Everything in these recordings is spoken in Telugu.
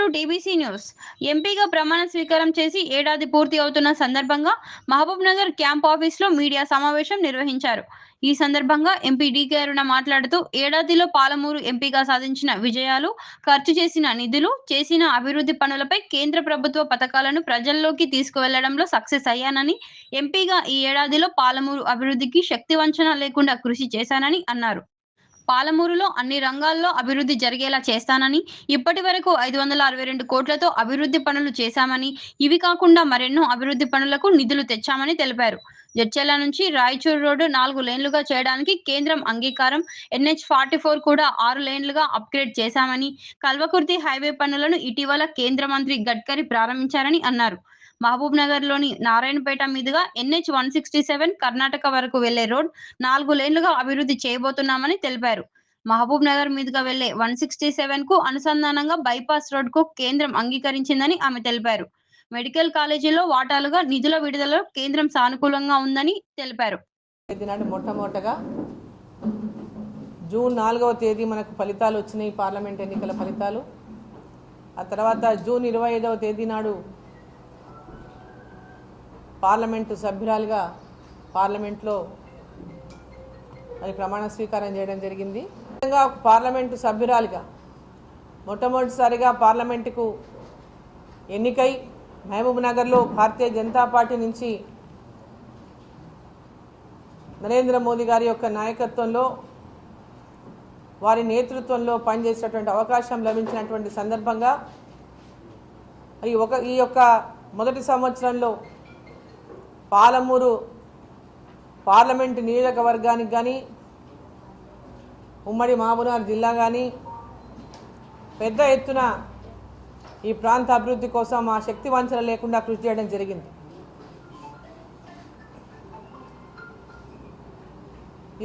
To TBC news. ఎంపీగా ప్రమాణ స్వీకారం చేసి ఏడాది పూర్తి అవుతున్న సందర్భంగా మహబూబ్ నగర్ క్యాంప్ ఆఫీస్లో మీడియా సమావేశం నిర్వహించారు. ఈ సందర్భంగా ఎంపీ డికే అరుణ మాట్లాడుతూ ఏడాదిలో పాలమూరు ఎంపీగా సాధించిన విజయాలు ఖర్చు చేసిన నిధులు చేసిన అభివృద్ధి పనులపై కేంద్ర ప్రభుత్వ పథకాలను ప్రజల్లోకి తీసుకువెళ్ళడంలో సక్సెస్ అయ్యానని ఎంపీగా ఈ ఏడాదిలో పాలమూరు అభివృద్ధికి శక్తి వంచన లేకుండా కృషి చేశానని అన్నారు. పాలమూరులో అన్ని రంగాల్లో అభివృద్ధి జరిగేలా చేస్తానని ఇప్పటి వరకు ఐదు వందల అరవై రెండు కోట్లతో అభివృద్ధి పనులు చేశామని ఇవి కాకుండా మరెన్నో అభివృద్ధి పనులకు నిధులు తెచ్చామని తెలిపారు. జడ్చెల నుంచి రాయచూరు రోడ్డు నాలుగు లేన్లుగా చేయడానికి కేంద్రం అంగీకారం ఎన్హెచ్ ఫార్టీ ఫోర్ కూడా ఆరు లేన్లుగా అప్గ్రేడ్ చేశామని కల్వకుర్తి హైవే పనులను ఇటీవల కేంద్ర మంత్రి గడ్కరీ ప్రారంభించారని అన్నారు. మహబూబ్ నగర్లోని నారాయణపేట మీదుగా NH one sixty seven Karnataka వరకు వెళ్ళే రోడ్ నాలుగు లేన్లుగా అభివృద్ధి చేయబోతున్నామని తెలిపారు. మహబూబ్ నగర్ మీదుగా వెళ్ళే వన్ సిక్స్టీ సెవెన్కు అనుసంధానంగా బైపాస్ రోడ్కు కేంద్రం అంగీకరించిందని ఆమె తెలిపారు. మెడికల్ కాలేజీలో వాటాలుగా నిధుల విడుదలలో కేంద్రం సానుకూలంగా ఉందని తెలిపారు. మొట్టమొదటగా జూన్ నాలుగవ తేదీ మనకు ఫలితాలు వచ్చినాయి పార్లమెంట్ ఎన్నికల ఫలితాలు. ఆ తర్వాత జూన్ ఇరవై ఐదవ తేదీ నాడు పార్లమెంటు సభ్యురాలుగా పార్లమెంట్లో మరి ప్రమాణ స్వీకారం చేయడం జరిగింది. ముఖ్యంగా ఒక పార్లమెంటు సభ్యురాలుగా మొట్టమొదటిసారిగా పార్లమెంటుకు ఎన్నికై మహబూబ్ నగర్లో భారతీయ జనతా పార్టీ నుంచి నరేంద్ర మోదీ గారి యొక్క నాయకత్వంలో వారి నేతృత్వంలో పనిచేసేటువంటి అవకాశం లభించినటువంటి సందర్భంగా ఈ ఒక ఈ యొక్క మొదటి సంవత్సరంలో పాలమూరు పార్లమెంటు నియోజకవర్గానికి కానీ ఉమ్మడి మహబూబ్నగర్ జిల్లా కానీ పెద్ద ఎత్తున ఈ ప్రాంత అభివృద్ధి కోసం ఆ శక్తి వంచన లేకుండా కృషి చేయడం జరిగింది.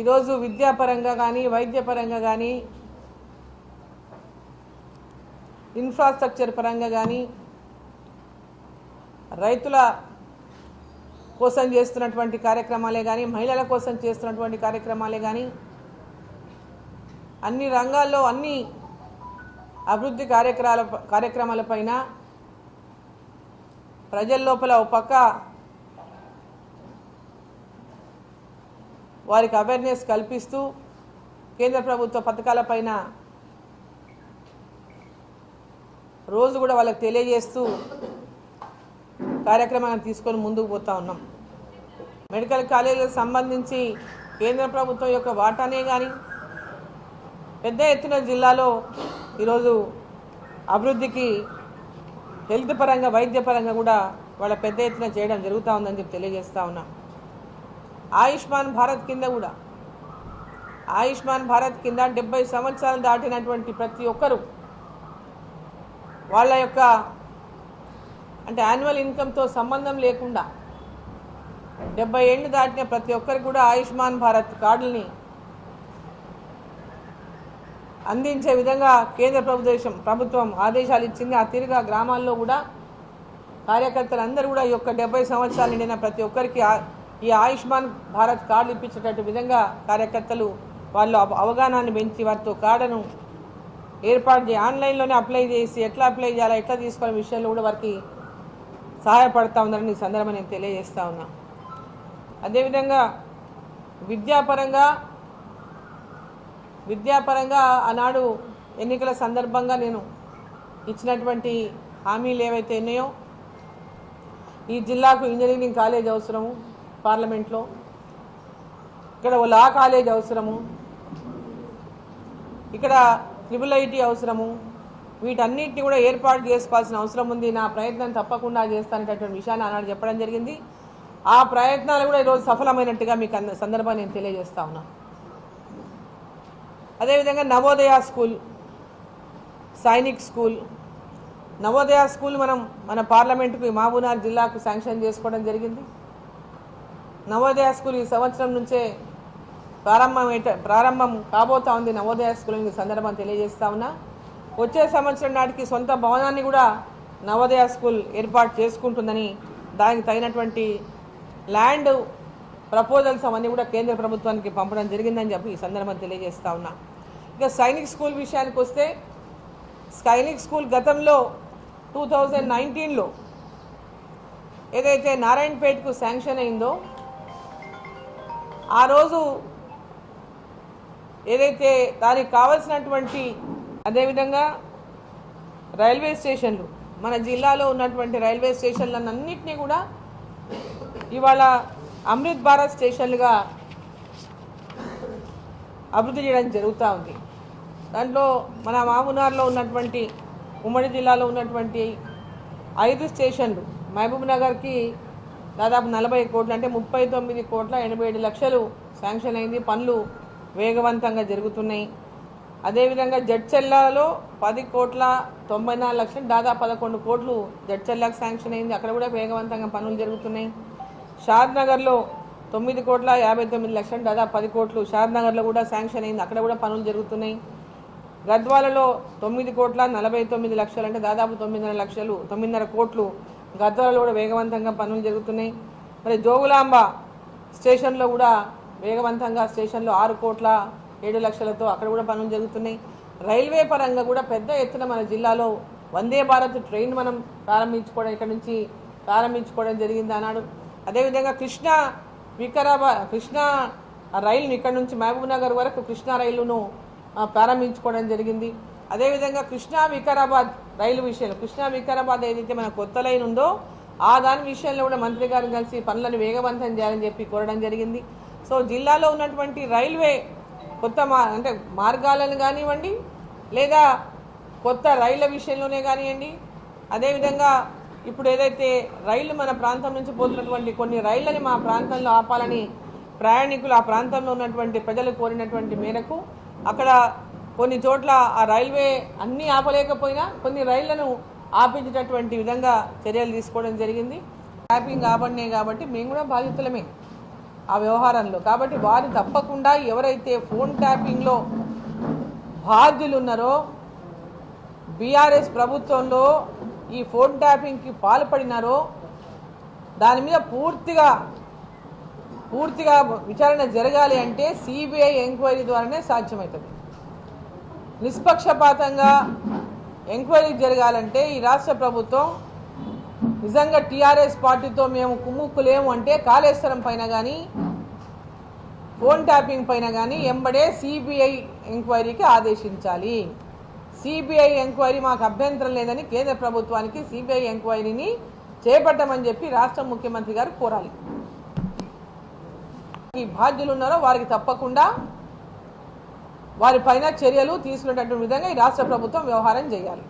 ఈరోజు విద్యాపరంగా కానీ వైద్యపరంగా కానీ ఇన్ఫ్రాస్ట్రక్చర్ పరంగా కానీ రైతుల కోసం చేస్తున్నటువంటి కార్యక్రమాలే కానీ మహిళల కోసం చేస్తున్నటువంటి కార్యక్రమాలే కానీ అన్ని రంగాల్లో అన్ని అభివృద్ధి కార్యక్రమాల కార్యక్రమాలపైన ప్రజల లోపల ఒక పక్క వారికి అవేర్నెస్ కల్పిస్తూ కేంద్ర ప్రభుత్వ పథకాలపైన రోజు కూడా వాళ్ళకి తెలియజేస్తూ కార్యక్రమాన్ని తీసుకొని ముందుకు పోతా ఉన్నాం. మెడికల్ కాలేజీలకు సంబంధించి కేంద్ర ప్రభుత్వం యొక్క వాటానే కానీ పెద్ద ఎత్తున జిల్లాలో ఈరోజు అభివృద్ధికి హెల్త్ పరంగా వైద్య పరంగా కూడా వాళ్ళ పెద్ద ఎత్తున చేయడం జరుగుతూ ఉందని చెప్పి తెలియజేస్తా ఉన్నాం. ఆయుష్మాన్ భారత్ కింద కూడా ఆయుష్మాన్ భారత్ కింద డెబ్బై సంవత్సరాలు దాటినటువంటి ప్రతి ఒక్కరూ వాళ్ళ యొక్క అంటే యాన్యువల్ ఇన్కమ్తో సంబంధం లేకుండా డెబ్బై ఏళ్ళు దాటిన ప్రతి ఒక్కరికి కూడా ఆయుష్మాన్ భారత్ కార్డుల్ని అందించే విధంగా కేంద్ర ప్రభుత్వం ప్రభుత్వం ఆదేశాలు ఇచ్చింది. ఆ తీరుగా గ్రామాల్లో కూడా కార్యకర్తలు అందరూ కూడా ఈ యొక్క డెబ్బై సంవత్సరాలు నిండిన ప్రతి ఒక్కరికి ఈ ఆయుష్మాన్ భారత్ కార్డు ఇప్పించేటట్టు విధంగా కార్యకర్తలు వాళ్ళు అవ- పెంచి వారితో కార్డును ఏర్పాటు చేసి ఆన్లైన్లోనే అప్లై చేసి ఎట్లా అప్లై చేయాలా ఎట్లా తీసుకోవాలనే విషయంలో కూడా వారికి సహాయపడతా ఉందని ఈ సందర్భంగా నేను తెలియజేస్తా ఉన్నా. అదేవిధంగా విద్యాపరంగా విద్యాపరంగా ఆనాడు ఎన్నికల సందర్భంగా నేను ఇచ్చినటువంటి హామీలు ఏవైతే ఉన్నాయో ఈ జిల్లాకు ఇంజనీరింగ్ కాలేజ్ అవసరము పార్లమెంట్లో. ఇక్కడ ఓ లా కాలేజ్ అవసరము. ఇక్కడ ట్రిపుల్ ఐటీ అవసరము. వీటన్నిటిని కూడా ఏర్పాటు చేసుకోవాల్సిన అవసరం ఉంది. నా ప్రయత్నం తప్పకుండా చేస్తాననేటటువంటి విషయాన్ని ఆనాడు చెప్పడం జరిగింది. ఆ ప్రయత్నాలు కూడా ఈరోజు సఫలమైనట్టుగా మీకు అంద సందర్భాన్ని నేను తెలియజేస్తా ఉన్నా. అదేవిధంగా Navodaya school Sainik school Navodaya school మనం మన పార్లమెంటుకు మహబూనార్ జిల్లాకు శాంక్షన్ చేసుకోవడం జరిగింది. నవోదయ స్కూల్ ఈ సంవత్సరం నుంచే ప్రారంభం ప్రారంభం కాబోతా ఉంది నవోదయ స్కూల్ సందర్భం తెలియజేస్తా ఉన్నా. వచ్చే సంవత్సరం నాటికి సొంత భవనాన్ని కూడా నవోదయ స్కూల్ ఏర్పాటు చేసుకుంటుందని దానికి తగినటువంటి ల్యాండ్ ప్రపోజల్స్ అవన్నీ కూడా కేంద్ర ప్రభుత్వానికి పంపడం జరిగిందని చెప్పి ఈ సందర్భం తెలియజేస్తా ఉన్నా. ఇక సైనిక్ స్కూల్ విషయానికి వస్తే సైనిక్ స్కూల్ గతంలో టూ థౌజండ్ నైన్టీన్లో ఏదైతే నారాయణపేట్కు శాంక్షన్ అయిందో ఆ రోజు ఏదైతే దానికి కావలసినటువంటి అదేవిధంగా రైల్వే స్టేషన్లు మన జిల్లాలో ఉన్నటువంటి రైల్వే స్టేషన్లన్నింటినీ కూడా ఇవాళ అమృత్ భారత్ స్టేషన్లుగా అభివృద్ధి చేయడం జరుగుతూ ఉంది. దాంట్లో మన మామునార్లో ఉన్నటువంటి ఉమ్మడి జిల్లాలో ఉన్నటువంటి ఐదు స్టేషన్లు మహబూబ్ నగర్కి దాదాపు నలభై కోట్లు అంటే ముప్పై తొమ్మిది కోట్ల ఎనభై ఏడు లక్షలు శాంక్షన్ అయింది. పనులు వేగవంతంగా జరుగుతున్నాయి. అదేవిధంగా జడ్చెల్లాలో పది కోట్ల తొంభై నాలుగు లక్షలు దాదాపు పదకొండు కోట్లు జడ్చెల్లాకు శాంక్షన్ అయింది. అక్కడ కూడా వేగవంతంగా పనులు జరుగుతున్నాయి. షాద్ నగర్లో తొమ్మిది కోట్ల యాభై తొమ్మిది లక్షలు దాదాపు పది కోట్లు షాద్ నగర్లో కూడా శాంక్షన్ అయింది. అక్కడ కూడా పనులు జరుగుతున్నాయి. గద్వాలలో తొమ్మిది కోట్ల నలభై తొమ్మిది లక్షలు అంటే దాదాపు తొమ్మిదిన్నర లక్షలు తొమ్మిదిన్నర కోట్లు గద్వాలలో కూడా వేగవంతంగా పనులు జరుగుతున్నాయి. మరి జోగులాంబ స్టేషన్లో కూడా వేగవంతంగా స్టేషన్లో ఆరు కోట్ల ఏడు లక్షలతో అక్కడ కూడా పనులు జరుగుతున్నాయి. రైల్వే పరంగా కూడా పెద్ద ఎత్తున మన జిల్లాలో వందే భారత్ ట్రైన్ మనం ప్రారంభించుకోవడం ఇక్కడ నుంచి ప్రారంభించుకోవడం జరిగింది అన్నాడు అదేవిధంగా కృష్ణా వికారాబాద్ కృష్ణా రైలును ఇక్కడ నుంచి మహబూబ్ నగర్ వరకు కృష్ణా రైలును ప్రారంభించుకోవడం జరిగింది. అదేవిధంగా కృష్ణా వికారాబాద్ రైలు విషయంలో కృష్ణా వికారాబాద్ ఏదైతే మన కొత్త లైన్ ఉందో ఆ దాని విషయంలో కూడా మంత్రి గారు కలిసి పనులను వేగవంతం చేయాలని చెప్పి కోరడం జరిగింది. సో జిల్లాలో ఉన్నటువంటి రైల్వే కొత్త మా అంటే మార్గాలను కానివ్వండి లేదా కొత్త రైళ్ళ విషయంలోనే కానివ్వండి అదేవిధంగా ఇప్పుడు ఏదైతే రైళ్ళు మన ప్రాంతం నుంచి పోతున్నటువంటి కొన్ని రైళ్ళని మా ప్రాంతంలో ఆపాలని ప్రయాణికులు ఆ ప్రాంతంలో ఉన్నటువంటి ప్రజలు కోరినటువంటి మేరకు అక్కడ కొన్ని చోట్ల ఆ రైల్వే అన్నీ ఆపలేకపోయినా కొన్ని రైళ్ళను ఆపించేటటువంటి విధంగా చర్యలు తీసుకోవడం జరిగింది. ట్యాపింగ్ ఆపడినాయి కాబట్టి మేము కూడా బాధితులమే. ఆ వ్యవహారంలో. కాబట్టి వారు తప్పకుండా ఎవరైతే ఫోన్ ట్యాపింగ్లో బాధ్యులు ఉన్నారో బీఆర్ఎస్ ప్రభుత్వంలో ఈ ఫోన్ ట్యాపింగ్కి పాల్పడినారో దాని మీద పూర్తిగా పూర్తిగా విచారణ జరగాలి అంటే సిబిఐ ఎంక్వైరీ ద్వారానే సాధ్యమవుతుంది. నిష్పక్షపాతంగా ఎంక్వైరీ జరగాలంటే ఈ రాష్ట్ర ప్రభుత్వం నిజంగా టీఆర్ఎస్ పార్టీతో మేము కుమ్ముక్కులేము అంటే కాళేశ్వరం పైన కానీ ఫోన్ ట్యాపింగ్ పైన కానీ ఎంబడే సిబిఐ ఎంక్వైరీకి ఆదేశించాలి. సిబిఐ ఎంక్వైరీ మాకు అభ్యంతరం లేదని కేంద్ర ప్రభుత్వానికి సిబిఐ ఎంక్వైరీని చేపట్టమని చెప్పి రాష్ట్ర ముఖ్యమంత్రి గారు కోరాలి. ఈ బాధ్యులు ఉన్నారో వారికి తప్పకుండా వారి పైన చర్యలు తీసుకునేటటువంటి విధంగా ఈ రాష్ట్ర ప్రభుత్వం వ్యవహారం చేయాలి.